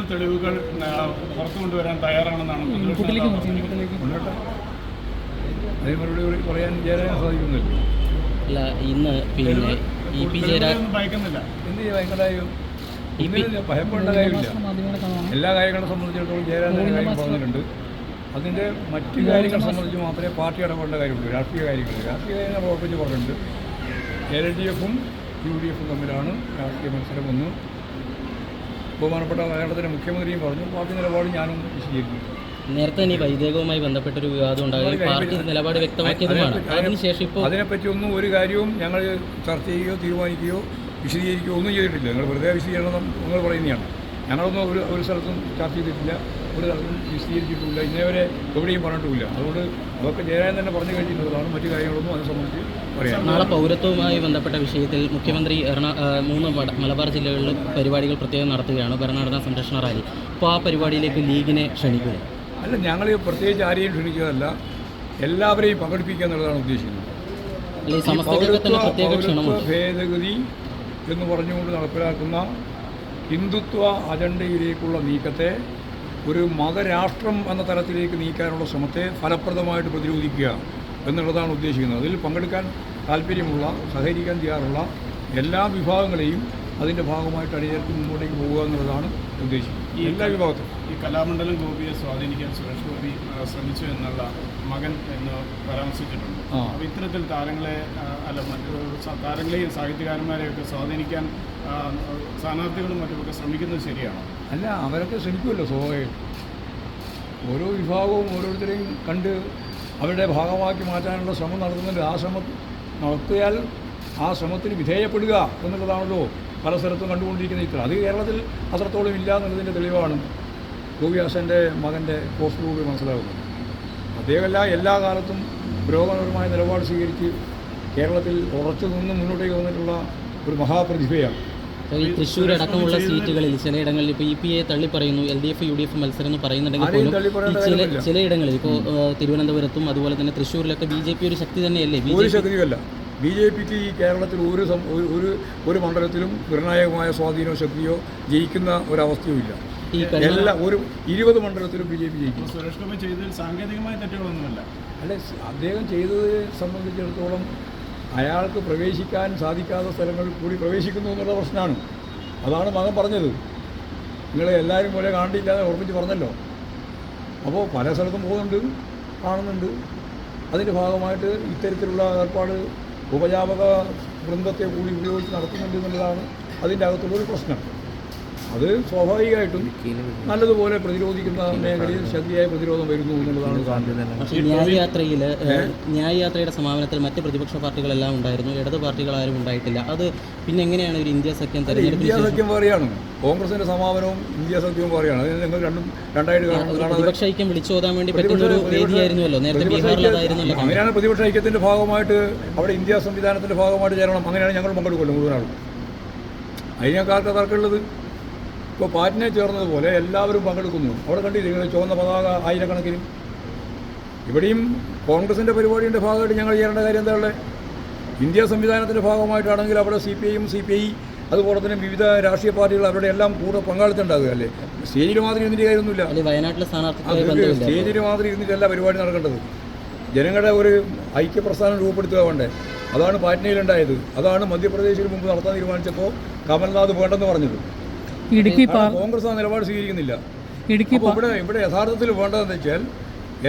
കൂടുതൽ തെളിവുകൾ പുറത്തു കൊണ്ടുവരാൻ തയ്യാറാണെന്നാണ് മറുപടി പറയാൻ ജയരാജന് സാധിക്കുന്നില്ല. അല്ല ഇന്ന് പിന്നെ ഇ പി ഭയക്കുന്നില്ല എന്ത് ഭയങ്കരമായും ഭയപ്പെടേണ്ട കാര്യമില്ല. എല്ലാ കാര്യങ്ങളെ സംബന്ധിച്ചിടത്തോളം ജയരാജൻ കാര്യം പറഞ്ഞിട്ടുണ്ട്. അതിന്റെ മറ്റു കാര്യങ്ങളെ സംബന്ധിച്ച് മാത്രമേ പാർട്ടി ഇടപെടേണ്ട കാര്യമുള്ളൂ. രാഷ്ട്രീയ കാര്യങ്ങൾ രാഷ്ട്രീയ കാര്യങ്ങൾ ഉറപ്പിച്ച് പറഞ്ഞിട്ടുണ്ട്. എൽ ഡി എഫും യു ഡി എഫും തമ്മിലാണ് രാഷ്ട്രീയ മത്സരമെന്ന് ബഹുമാനപ്പെട്ട കേരളത്തിലെ മുഖ്യമന്ത്രിയും പറഞ്ഞു പാർട്ടി നിലപാട് ഞാനും വിശദീകരിക്കും. നേരത്തെ ഈ വൈദേകവുമായി ബന്ധപ്പെട്ടൊരു വിവാദം ഉണ്ടാകുകയും പാർട്ടി നിലപാട് വ്യക്തമാക്കിയതുമാണ്. അതിനുശേഷം ഇപ്പോൾ അതിനെപ്പറ്റി ഒന്നും ഒരു കാര്യവും ഞങ്ങൾ ചർച്ച ചെയ്യുകയോ തീരുമാനിക്കുകയോ വിശദീകരിക്കുകയോ ഒന്നും ചെയ്തിട്ടില്ല. നിങ്ങൾ വെറുതെ വിശദീകരണം നിങ്ങൾ പറയുന്നതാണ്. ഞങ്ങളൊന്നും ഒരു ഒരു സ്ഥലത്തും ചർച്ച ചെയ്തിട്ടില്ല. ഒരു സ്ഥലത്തും വിശദീകരിച്ചിട്ടില്ല ഇന്നേവരെ എവിടെയും പറഞ്ഞിട്ടില്ല അതുകൊണ്ട് അതൊക്കെ ജയരാജൻ തന്നെ പറഞ്ഞു കഴിഞ്ഞിട്ടുള്ളതാണ് മറ്റു കാര്യങ്ങളൊന്നും അതിനെ സംബന്ധിച്ച് പറയാം നാളെ പൗരത്വവുമായി ബന്ധപ്പെട്ട വിഷയത്തിൽ മുഖ്യമന്ത്രി എറണാ മൂന്ന് മലബാർ ജില്ലകളിൽ പരിപാടികൾ പ്രത്യേകം നടത്തുകയാണ്. ഭരണഘടനാ സംരക്ഷണ റാലി. അപ്പോൾ ആ പരിപാടിയിലേക്ക് ലീഗിനെ ക്ഷണിക്കുക അല്ല ഞങ്ങൾ പ്രത്യേകിച്ച് ആരെയും ക്ഷണിക്കുന്നതല്ല എല്ലാവരെയും പങ്കെടുപ്പിക്കുക എന്നുള്ളതാണ് ഉദ്ദേശിക്കുന്നത്. പൗരത്വ ഭേദഗതി എന്ന് പറഞ്ഞുകൊണ്ട് നടപ്പിലാക്കുന്ന ഹിന്ദുത്വ അജണ്ടയിലേക്കുള്ള നീക്കത്തെ ഒരു മതരാഷ്ട്രം എന്ന തലത്തിലേക്ക് നീക്കാനുള്ള ശ്രമത്തെ ഫലപ്രദമായിട്ട് പ്രതിരോധിക്കുക എന്നുള്ളതാണ് ഉദ്ദേശിക്കുന്നത്. അതിൽ പങ്കെടുക്കാൻ താല്പര്യമുള്ള സഹകരിക്കാൻ തയ്യാറുള്ള എല്ലാ വിഭാഗങ്ങളെയും അതിന്റെ ഭാഗമായിട്ട് അണിചേർത്ത് മുമ്പോട്ടേക്ക് പോകുക എന്നുള്ളതാണ് ഉദ്ദേശിക്കുന്നത്. ഈ എല്ലാ വിഭാഗത്തിലും ഈ കലാമണ്ഡലം ഗോപിയെ സ്വാധീനിക്കാൻ സുരേഷ് ഗോപി ശ്രമിച്ചു എന്നുള്ള മകൻ എന്ന് പരാമർശിച്ചിട്ടുണ്ട്. ആ. അപ്പോൾ ഇത്തരത്തിൽ താരങ്ങളെ അല്ല മറ്റു താരങ്ങളെയും സാഹിത്യകാരന്മാരെയൊക്കെ സ്വാധീനിക്കാൻ സ്ഥാനാർത്ഥികളും മറ്റുമൊക്കെ ശ്രമിക്കുന്നത് ശരിയാണോ? അല്ല അവരൊക്കെ ശ്രമിക്കുമല്ലോ സ്വാഭാവികം ഓരോ വിഭാഗവും ഓരോരുത്തരെയും കണ്ട് അവരുടെ ഭാഗമാക്കി മാറ്റാനുള്ള ശ്രമം നടത്തുന്നുണ്ട്. ആ ശ്രമം നടത്തിയാൽ ആ ശ്രമത്തിന് വിധേയപ്പെടുക എന്നുള്ളതാണല്ലോ പല സ്ഥലത്തും കണ്ടുകൊണ്ടിരിക്കുന്ന ഇത്ര അത് കേരളത്തിൽ അത്രത്തോളം ഇല്ല എന്നുള്ളതിന്റെ തെളിവാണ് ഗോപിയാസന്റെ മകന്റെ പോസ്റ്റിലൂടെ മനസ്സിലാകുന്നത് അദ്ദേഹമല്ല എല്ലാ കാലത്തും പുരോഗമനപരമായ നിലപാട് സ്വീകരിച്ച് കേരളത്തിൽ ഉറച്ചു നിന്ന് മുന്നോട്ടേക്ക് വന്നിട്ടുള്ള ഒരു മഹാപ്രതിഭയാണ്. ഈ തൃശ്ശൂർ അടക്കമുള്ള സീറ്റുകളിൽ ചിലയിടങ്ങളിൽ ഇപ്പോൾ ഇ പി എ തള്ളി പറയുന്നു L D F U D F മത്സരം എന്ന് പറയുന്നുണ്ടെങ്കിൽ പോലും ഈ ചില. ചിലയിടങ്ങളിൽ ഇപ്പോൾ തിരുവനന്തപുരത്തും അതുപോലെ തന്നെ തൃശ്ശൂരിലൊക്കെ ബി ജെ പി ഒരു ശക്തി തന്നെയല്ലേ? B J P B J പിക്ക് ഈ കേരളത്തിൽ ഒരു സം- ഒരു- ഒരു ഒരു മണ്ഡലത്തിലും നിർണായകമായ സ്വാധീനമോ ശക്തിയോ ജയിക്കുന്ന ഒരവസ്ഥയോ ഇല്ല. എല്ലാ ഒരു ഇരുപത് മണ്ഡലത്തിലും ബി ജെ പി ജയിക്കും. സുരേഷ് ഗോപി ചെയ്തതിൽ സാങ്കേതികമായ തെറ്റുകളൊന്നുമില്ല. അല്ലെ അദ്ദേഹം ചെയ്തത് സംബന്ധിച്ചിടത്തോളം അയാൾക്ക് പ്രവേശിക്കാൻ സാധിക്കാത്ത സ്ഥലങ്ങളിൽ കൂടി പ്രവേശിക്കുന്നു എന്നുള്ള പ്രശ്നമാണ്. അതാണ് മകൻ പറഞ്ഞത്. നിങ്ങളെ എല്ലാവരും പോലെ കാണില്ലാതെ ഓർമ്മിച്ച് പറഞ്ഞല്ലോ. അപ്പോൾ പല സ്ഥലത്തും പോകുന്നുണ്ട് കാണുന്നുണ്ട്. അതിന്റെ ഭാഗമായിട്ട് ഇത്തരത്തിലുള്ള ഏർപ്പാട് ഉപജാപക വൃന്ദത്തെ കൂടി ഉപയോഗിച്ച് നടത്തുന്നുണ്ട് എന്നുള്ളതാണ് അതിന്റെ അകത്തുള്ളൊരു പ്രശ്നം. അത് സ്വാഭാവികമായിട്ടും നല്ലതുപോലെ പ്രതിരോധിക്കുന്ന മേഖലയിൽ ശക്തിയായ പ്രതിരോധം വരുന്നു എന്നുള്ളതാണ് ന്യായയാത്രയിൽ ന്യായയാത്രയുടെ സമാപനത്തിൽ മറ്റ് പ്രതിപക്ഷ പാർട്ടികളെല്ലാം ഉണ്ടായിരുന്നു. ഇടത് പാർട്ടികൾ ആരും ഉണ്ടായിട്ടില്ല. അത് പിന്നെ എങ്ങനെയാണ് ഒരു ഇന്ത്യ സഖ്യം ഇന്ത്യ സഖ്യം വേറെയാണ് കോൺഗ്രസിന്റെ സമാപനവും ഇന്ത്യ സഖ്യവും വേറെയാണ് അതിന് നിങ്ങൾ രണ്ടും രണ്ടായിട്ട് പ്രതിപക്ഷ ഐക്യം വിളിച്ചോതാൻ വേണ്ടി പറ്റുന്ന ഒരു നേരത്തെ അങ്ങനെയാണ് പ്രതിപക്ഷ ഐക്യത്തിന്റെ ഭാഗമായിട്ട് അവിടെ ഇന്ത്യ സംവിധാനത്തിന്റെ ഭാഗമായിട്ട് ചേരണം. അങ്ങനെയാണ് ഞങ്ങൾ പങ്കെടുക്കുമല്ലോ മുഴുവനാളും. അതിനേക്കാർക്ക് തർക്കമുള്ളത് ഇപ്പോൾ പാറ്റിനെ ചേർന്നതുപോലെ എല്ലാവരും പങ്കെടുക്കുന്നു. അവിടെ കണ്ടിരിക്കുന്നത് ചുവന്ന പതാക ആയിരക്കണക്കിന്? ഇവിടെയും കോൺഗ്രസിന്റെ പരിപാടിയുടെ ഭാഗമായിട്ട് ഞങ്ങൾ ചെയ്യേണ്ട കാര്യം എന്താ ഉള്ളത്? ഇന്ത്യ സംവിധാനത്തിന്റെ ഭാഗമായിട്ടാണെങ്കിൽ അവിടെ സി പി ഐയും സി പി ഐ അതുപോലെ തന്നെ വിവിധ രാഷ്ട്രീയ പാർട്ടികൾ അവരുടെ എല്ലാം കൂടെ പങ്കാളിത്തം ഉണ്ടാകുക അല്ലേ? സ്റ്റേജിൽ മാത്രം ഇരുന്നിട്ട് കാര്യമൊന്നുമില്ല. വയനാട്ടിലെ ബന്ധമില്ല. സ്റ്റേജിൽ മാത്രം ഇരുന്നിട്ടല്ല പരിപാടി നടക്കേണ്ടത്. ജനങ്ങളുടെ ഒരു ഐക്യപ്രസ്ഥാനം രൂപപ്പെടുത്തുക വേണ്ടേ? അതാണ് പാറ്റ്നയിലുണ്ടായത്. അതാണ് മധ്യപ്രദേശിൽ മുമ്പ് നടത്താൻ തീരുമാനിച്ചപ്പോൾ കമൽനാഥ് വേണ്ടെന്ന് പറഞ്ഞത്. ഇടുക്കി കോൺഗ്രസ് ആ നിലപാട് സ്വീകരിക്കുന്നില്ല. ഇടുക്കി ഇവിടെ ഇവിടെ യഥാർത്ഥത്തിൽ വേണ്ടതെന്ന് വെച്ചാൽ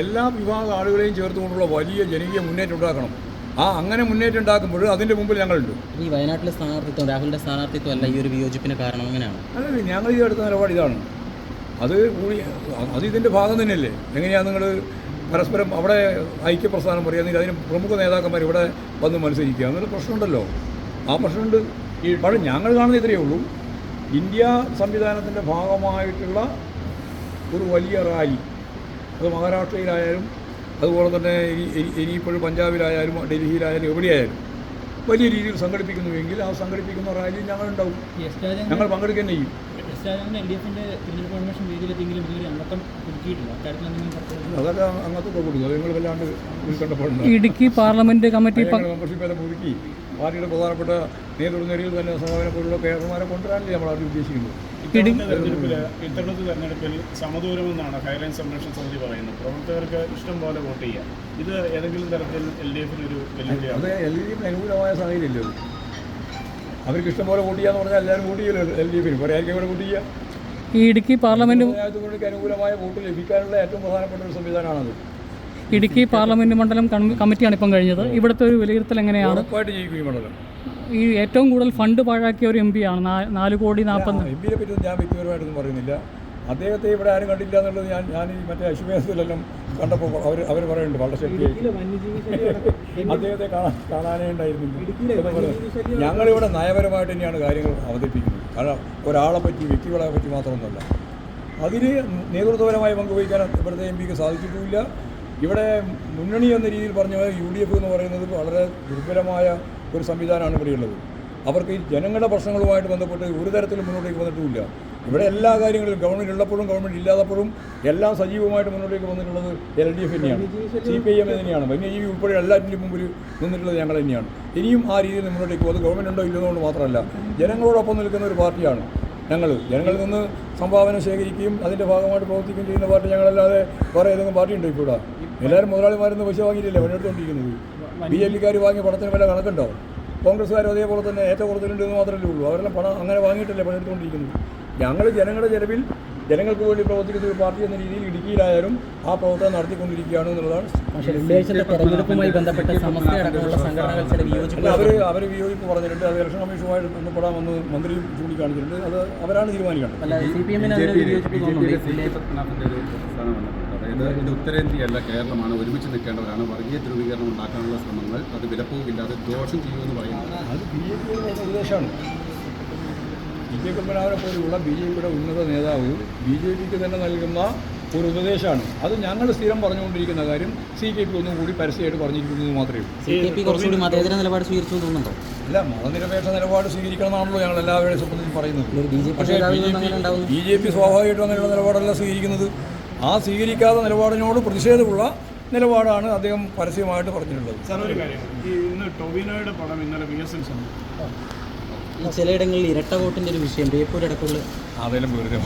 എല്ലാ വിഭാഗ ആളുകളെയും ചേർത്തുകൊണ്ടുള്ള വലിയ ജനകീയ മുന്നേറ്റം ഉണ്ടാക്കണം. ആ അങ്ങനെ മുന്നേറ്റം ഉണ്ടാക്കുമ്പോൾ അതിന്റെ മുമ്പിൽ ഞങ്ങളുണ്ട്. ഈ വയനാട്ടിലെ സ്ഥാനാർത്ഥിത്വം രാഹുലിന്റെ സ്ഥാനാർത്ഥിത്വം അല്ല ഈ ഒരു വിയോജിപ്പിന് കാരണം എങ്ങനെയാണ്? അല്ല ഞങ്ങൾ ഈ അടുത്ത നിലപാട് ഇതാണ്. അത് കൂടി അത് ഇതിന്റെ ഭാഗം തന്നെയല്ലേ? എങ്ങനെയാണ് നിങ്ങൾ പരസ്പരം അവിടെ ഐക്യപ്രസ്ഥാനം പറയുക അതിന് പ്രമുഖ നേതാക്കന്മാർ ഇവിടെ വന്ന് മത്സരിക്കുക? എന്നൊരു പ്രശ്നമുണ്ടല്ലോ. ആ പ്രശ്നമുണ്ട്. ഈ പക്ഷേ ഞങ്ങൾ കാണുന്ന ഇത്രയേ ഉള്ളൂ. ഇന്ത്യ സംവിധാനത്തിന്റെ ഭാഗമായിട്ടുള്ള ഒരു വലിയ റാലി. അത് മഹാരാഷ്ട്രയിലായാലും അതുപോലെ തന്നെ ഇനി ഇനി- ഇനിയിപ്പോഴും പഞ്ചാബിലായാലും ഡൽഹിയിലായാലും എവിടെയായാലും വലിയ രീതിയിൽ സംഘടിപ്പിക്കുന്നുവെങ്കിൽ ആ സംഘടിപ്പിക്കുന്ന റാലിയിൽ ഞങ്ങളുണ്ടാവും. ഞങ്ങൾ ചെയ്യും. അക്കാര്യത്തിൽ എന്തെങ്കിലും പദ്ധതി അതൊക്കെ അങ്ങനത്തെ കൊടുക്കും നിങ്ങൾ വല്ലാണ്ട് കണ്ടപ്പോൾ ഇടുക്കി പാർലമെന്റ് കമ്മിറ്റി മെമ്പർഷിപ്പ് എല്ലാം പുതുക്കി. പാർട്ടിയുടെ പ്രധാനപ്പെട്ട നേതൃനിരയിൽ തന്നെ സമാപന പോലുള്ള കേരളമാരെ കൊണ്ടുവരാനല്ലേ നമ്മൾ അവർ ഉദ്ദേശിക്കുന്നത്. തെരഞ്ഞെടുപ്പിൽ ഇത്തവണത്തെ തെരഞ്ഞെടുപ്പിൽ സമദൂരമെന്നാണ് ഹൈലൈൻ സംരക്ഷണ സമിതി പറയുന്നത്. പ്രവർത്തകർക്ക് ഇഷ്ടം പോലെ വോട്ട് ചെയ്യാം. ഇത് ഏതെങ്കിലും തരത്തിൽ എൽ ഡി എഫിന് ഒരു അത് വെല്ലുവിളിയാണ്? എൽ ഡി എഫിന് അനുകൂലമായ സാഹചര്യമല്ലേ അവർക്ക് ഇഷ്ടം പോലെ വോട്ട് ചെയ്യാന്ന് പറഞ്ഞാൽ എല്ലാവരും വോട്ട് ചെയ്യലോ എൽ ഡി എഫിന് പറയായിരിക്കും ഇവിടെ വോട്ട് ചെയ്യാം? ഈ ഇടുക്കി പാർലമെന്റ് അനുകൂലമായ വോട്ട് ലഭിക്കാനുള്ള ഏറ്റവും പ്രധാനപ്പെട്ട ഒരു സംവിധാനമാണത്. ഇടുക്കി പാർലമെന്റ് മണ്ഡലം കമ്മി- കമ്മിറ്റിയാണ് ഇപ്പം കഴിഞ്ഞത്. ഇവിടുത്തെ ഒരു വിലയിരുത്തൽ എങ്ങനെയാണ്? ഈ ഏറ്റവും കൂടുതൽ ഫണ്ട് പാഴാക്കിയ ഒരു എം പി ആണ്. നാല് കോടി നാൽപ്പത് എം പിയെ പറ്റി ഞാൻ വ്യക്തിപരമായിട്ടൊന്നും പറയുന്നില്ല. അദ്ദേഹത്തെ ഇവിടെ ആരും കണ്ടില്ല എന്നുള്ളത് ഞാൻ ഞാൻ ഈ മറ്റേ അശ്വമേധത്തിലെല്ലാം കണ്ടപ്പോൾ അവർ അവർ പറയുന്നുണ്ട് വളരെ ശക്തിയായി അദ്ദേഹത്തെ കാണാൻ കാണാനേ ഉണ്ടായിരുന്നില്ല. ഞങ്ങളിവിടെ നയപരമായിട്ട് തന്നെയാണ് കാര്യങ്ങൾ അവതരിപ്പിക്കുന്നത്. കാരണം ഒരാളെ പറ്റി വ്യക്തികളെ പറ്റി മാത്രമൊന്നുമല്ല. അതിന് നേതൃത്വപരമായി പങ്കുവഹിക്കാൻ ഇവിടുത്തെ എം പിക്ക് സാധിച്ചിട്ടുമില്ല. ഇവിടെ മുന്നണി എന്ന രീതിയിൽ പറഞ്ഞ പോലെ യു ഡി എഫ് എന്ന് പറയുന്നത് വളരെ ദുർബലമായ ഒരു സംവിധാനമാണ് ഇവിടെയുള്ളത്. അവർക്ക് ഈ ജനങ്ങളുടെ പ്രശ്നങ്ങളുമായിട്ട് ബന്ധപ്പെട്ട് ഒരു തരത്തിലും മുന്നോട്ടേക്ക് വന്നിട്ടുമില്ല. ഇവിടെ എല്ലാ കാര്യങ്ങളിലും ഗവൺമെന്റ് ഉള്ളപ്പോഴും ഗവൺമെന്റ് ഇല്ലാത്തപ്പോഴും എല്ലാം സജീവമായിട്ട് മുന്നോട്ടേക്ക് വന്നിട്ടുള്ളത് എൽ ഡി എഫ് തന്നെയാണ്. സി പി ഐ എം തന്നെയാണ്. വന്യജീവി ഉൾപ്പെടെ എല്ലാറ്റിന്റെയും മുമ്പിൽ നിന്നിട്ടുള്ളത് ഞങ്ങൾ തന്നെയാണ്. ഇനിയും ആ രീതിയിൽ മുന്നോട്ടേക്ക് പോകുന്നത് ഗവൺമെന്റ് ഉണ്ടോ ഇല്ലെന്നുകൊണ്ട് മാത്രമല്ല ജനങ്ങളോടൊപ്പം നിൽക്കുന്ന ഒരു പാർട്ടിയാണ്. ഞങ്ങൾ ജനങ്ങളിൽ നിന്ന് സംഭാവന ശേഖരിക്കുകയും അതിന്റെ ഭാഗമായിട്ട് പ്രവർത്തിക്കുകയും ചെയ്യുന്ന പാർട്ടി ഞങ്ങളല്ലാതെ വേറെ ഏതെങ്കിലും പാർട്ടി ഉണ്ടോ ഇപ്പോൾ എല്ലാവരും മുതലാളിമാരൊന്നും പൈസ വാങ്ങിയിട്ടില്ലേ പണിയെടുത്തുകൊണ്ടിരിക്കുന്നത് ബി ജെ പിക്കാർ വാങ്ങിയ പണത്തിന് വില കണക്കുണ്ടോ? കോൺഗ്രസ്സുകാരും അതേപോലെ തന്നെ ഏറ്റവും കൂടുതലുണ്ട് എന്ന് മാത്രമേ ഉള്ളൂ. അവരെല്ലാം പണം അങ്ങനെ വാങ്ങിയിട്ടല്ലേ പണിയെടുത്തുകൊണ്ടിരിക്കുന്നത്. ഞങ്ങൾ ജനങ്ങളുടെ ചെലവിൽ ജനങ്ങൾക്ക് വേണ്ടി പ്രവർത്തിക്കുന്ന ഒരു പാർട്ടി എന്ന രീതിയിൽ ഇടുക്കിയിലായാലും ആ പ്രവർത്തനം നടത്തിക്കൊണ്ടിരിക്കുകയാണ് എന്നുള്ളതാണ് അവർ അവർ വിയോജിപ്പ് പറഞ്ഞിട്ടുണ്ട്. അത് ഇലക്ഷൻ കമ്മീഷനുമായിട്ട് ബന്ധപ്പെടാമെന്ന് മന്ത്രിയും ചൂണ്ടിക്കാണിച്ചിട്ടുണ്ട്. അത് അവരാണ് തീരുമാനിക്കേണ്ടത്. അതായത് ഇത് ഉത്തരേന്ത്യയല്ല കേരളമാണ് ഒരുമിച്ച് നിൽക്കേണ്ടവരാണ് വർഗീയ ധ്രുവീകരണം ഉണ്ടാക്കാനുള്ള ശ്രമങ്ങൾ അത് വിലപ്പോവില്ലാതെ ദോഷം ചെയ്യുമെന്ന് പറയുന്നത്. അത് ബി ജെ പിയുടെ ഉപദേശമാണ് ബി കെ പത്മനാഭനെ പോലെയുള്ള ബി ജെ പിയുടെ ഉന്നത നേതാവ് ബി ജെ പിക്ക് തന്നെ നൽകുന്ന ഒരു ഉപദേശമാണ്. അത് ഞങ്ങൾ സ്ഥിരം പറഞ്ഞുകൊണ്ടിരിക്കുന്ന കാര്യം സി കെ പി ഒന്നും കൂടി പരസ്യമായിട്ട് പറഞ്ഞിരിക്കുന്നത് മാത്രമേ ഉള്ളൂ. മതേതര നിലപാട് സ്വീകരിച്ചു തോന്നുന്നുണ്ടോ? അല്ല മതനിരപേക്ഷ നിലപാട് സ്വീകരിക്കണമെന്നാണല്ലോ ഞങ്ങൾ എല്ലാവരെയും സംബന്ധിച്ച് പറയുന്നത്. ഒരു ബി ജെ പി പക്ഷേ ബി ജെ പി സ്വാഭാവികമായിട്ടും അങ്ങനെയുള്ള നിലപാടല്ല സ്വീകരിക്കുന്നത്. ആ സ്വീകരിക്കാത്ത നിലപാടിനോട് പ്രതിഷേധമുള്ള നിലപാടാണ് അദ്ദേഹം പരസ്യമായിട്ട് പറഞ്ഞിട്ടുള്ളത്. സാർ ഒരു കാര്യം. ഈ ഇന്ന് ടൊവിനോയുടെ പടം ഇന്നലെ വി എസ് എൻ സമയം ഈ ചിലയിടങ്ങളിൽ ഇരട്ട വോട്ടിന്റെ ഒരു വിഷയം ബേപ്പൂർ ഇടക്കുള്ള അതെല്ലാം വെറുതെ